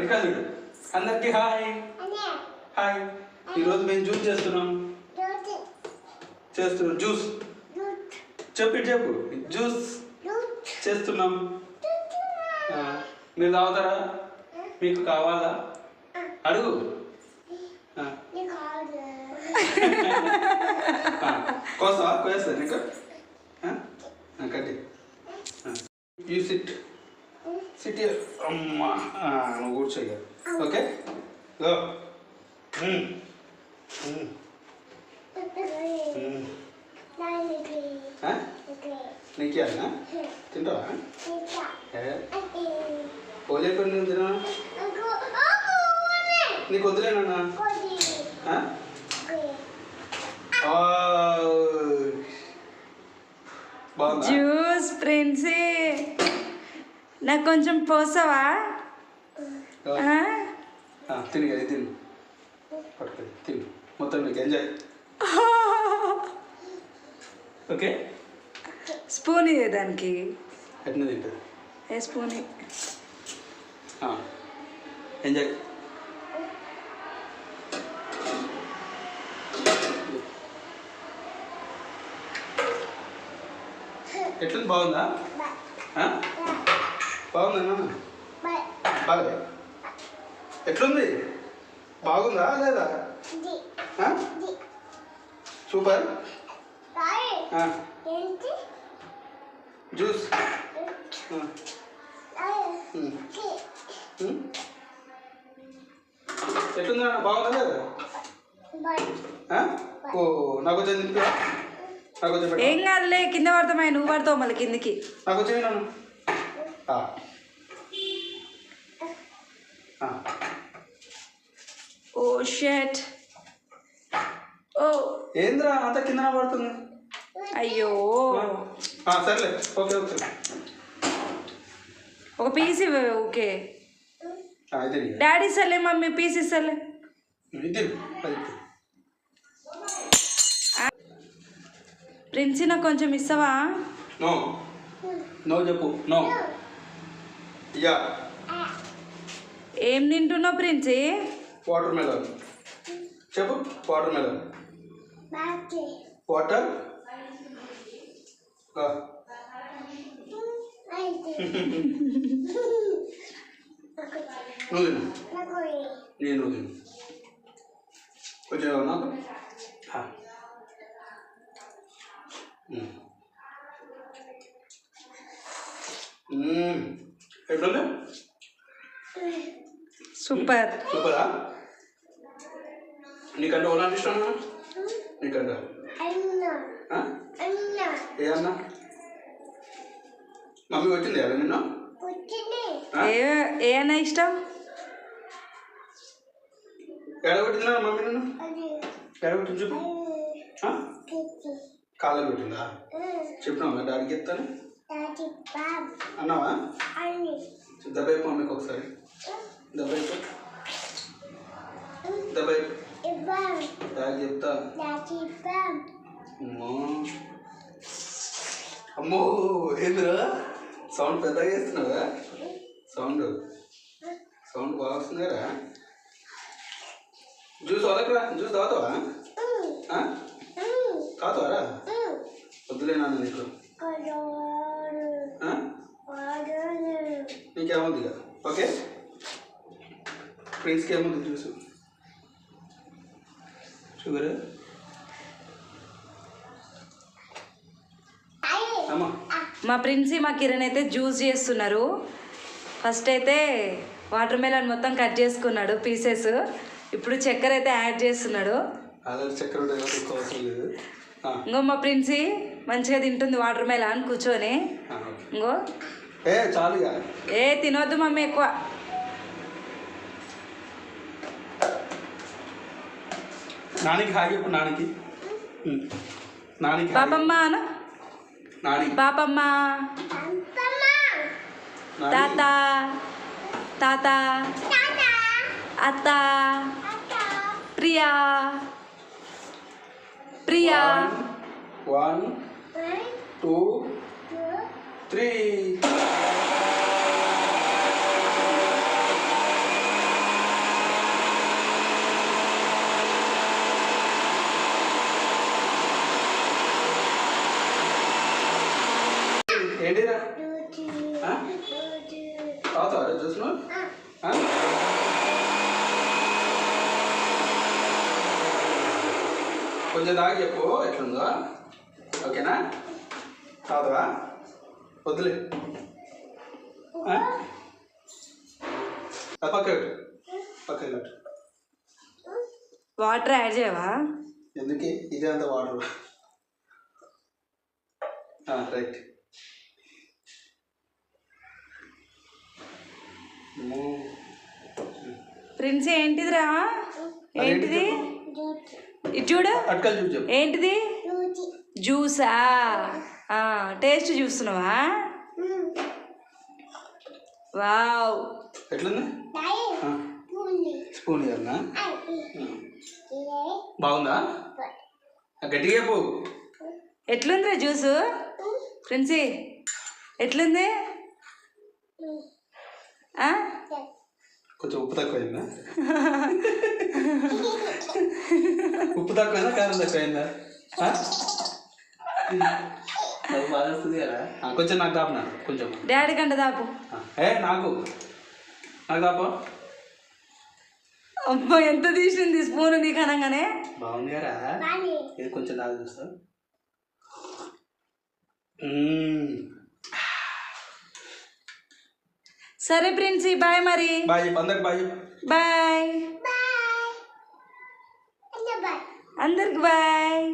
చూడు అందరికి hi. Hi. ఈరోజు మేము జ్యూస్ చేస్తున్నాం. చేస్తున్నాం. జ్యూస్. చెప్పు చెప్పు. జ్యూస్. చేస్తున్నాం. మీరు తాగుతారా? మీకు కావాలా? అడుగు. కోసవా కోస్తా నీకు. కట్టి. You sit city. అమ్మా. ఆ, నువ్వు కూర్చోయ్యా ఓకే? గో నీకే మ్మ్. తింటావా? ఏ? పోలే కొన్ని నువ్వు తినా నీకు వద్దులేనా జ్యూస్ ప్రిన్సీ. నాకు కొంచెం పోసావా? ఆ? ఆ, తిను కదా తిను. పట్టుకో తిను. మొత్తం నీకు ఎంజాయ్ ఓకే. స్పూన్ ఇదే దానికి. ఎట్లా తింటుంది? ఏ స్పూన్ ఎంజాయ్ ఎట్లుంది బాగుందా. ఆ? బాగుందా నాన్న? బాగా ఎట్లుంది? బాగుందా లేదా? సూపర్. జ్యూస్. ఎట్లుంది నాన్న? బాగుందా లేదా? ఓ నాకు కొంచెం తింటా పెట్టు. ఏం కాదులే కింద పడతామా నువ్వు పడతావు మళ్ళీ కిందికి. నాకు వచ్చి. ఓ షెట్. ఓ. ఏంద్రా అంత కింద పడుతుంది? అయ్యో. సర్లే. Okay okay. ఒక పీస్ ఓకే. డాడీ ఇస్తలే మమ్మీ పీస్ ఇస్తలే. ప్రిన్సీ నాకు కొంచెం ఇస్తావా? నో. నో చెప్పు. నో. యా. ఏం తింటున్నావు ప్రిన్సీ? Watermelon. చెప్పు వాటర్ మెలన్. వాటర్? నువ్వు నేను కొంచెం ఇవ్వు నాకు ఆ. మ్మ్. మ్మ్. ఎట్లుంది సూపర్. సూపరా? నీకంటే ఓలాంటి ఇష్టం నీకంట? ఏ అన్న? మమ్మీ వచ్చింది అలా నిన్ను? ఏ ఏ అన్న ఇష్టం? ఎడ కొట్టిందా మమ్మీ నిన్ను? ఎడ కొట్టింది చెప్పు. ఆ? కాళ్ళ కొట్టిందా? చెప్పినావా డాడీకి చెప్తాను. అన్నావా? దెబ్బ మమ్మీకి ఒకసారి. చెప్తా. అమ్మో. అమ్మో ఏందిరా? సౌండ్ పెద్దగా చేస్తున్నావా? సౌండ్. సౌండ్ బాగా వస్తుందిరా. జ్యూస్ వదలకరా జ్యూస్ తాగుతావా? తాగుతావారా? వద్దులే నాన్న నీకు. ఇక? ఓకే? ప్రిన్స్కి ఏముంది జ్యూస్ షుగర్ మా ప్రిన్సీ మా కిరణ్ అయితే జ్యూస్ చేస్తున్నారు. ఫస్ట్ అయితే వాటర్ మెలన్ మొత్తం కట్ చేసుకున్నాడు పీసెస్. ఇప్పుడు చక్కెర అయితే యాడ్ చేస్తున్నాడు. ఇంకో మా ప్రిన్సీ మంచిగా తింటుంది వాటర్ మెలన్ కూర్చొని. ఇక. ఏ తినొద్దు మమ్మీ ఎక్కువ. నానికి హాయ్ చెప్పు నానికి. నానికి. పాపమ్మ అన నాని నాని. తాత. తాత. అత్త. Priya. Priya. One two three. ఏంటిరా తాగుతావా కొంచెం దాకా చెప్పు ఎట్లుందో. ఓకేనా? తాగుతావా వద్దులే. పక్క పక్క వాటర్ యాడ్ చేయవా? ఎందుకే? ఇదే అంత వాటర్. రైట్. ప్రిన్స్ ఏంటిదిరా? ఏంటిది? ఇది చూడు. ఏంటిది? జ్యూసా. టేస్ట్ చూస్తున్నావా? వావ్. స్పూన్ బాగుందా? గట్టిగా చెప్పు. ఎట్లుందిరా జ్యూసు? ప్రిన్సీ ఎట్లుంది? కొంచెం ఉప్పు తక్కువైందా? ఉప్పు తక్కువైందా? కారం తక్కువైందా? వస్తుంది కదా? కొంచెం నాకు దాపనా కొంచెం. డాడీ కంట దాపు. ఏ నాకు? నాకు దాపో? అబ్బా ఎంత తీసింది స్పూన్ నీకు అనగానే? బాగుంది కదా? ఇది కొంచెం దాకా చూస్తా మ్మ్. సరే ప్రిన్సీ బాయ్ మరి. బాయ్ అందరికి బాయ్ బాయ్. అందరికి బాయ్.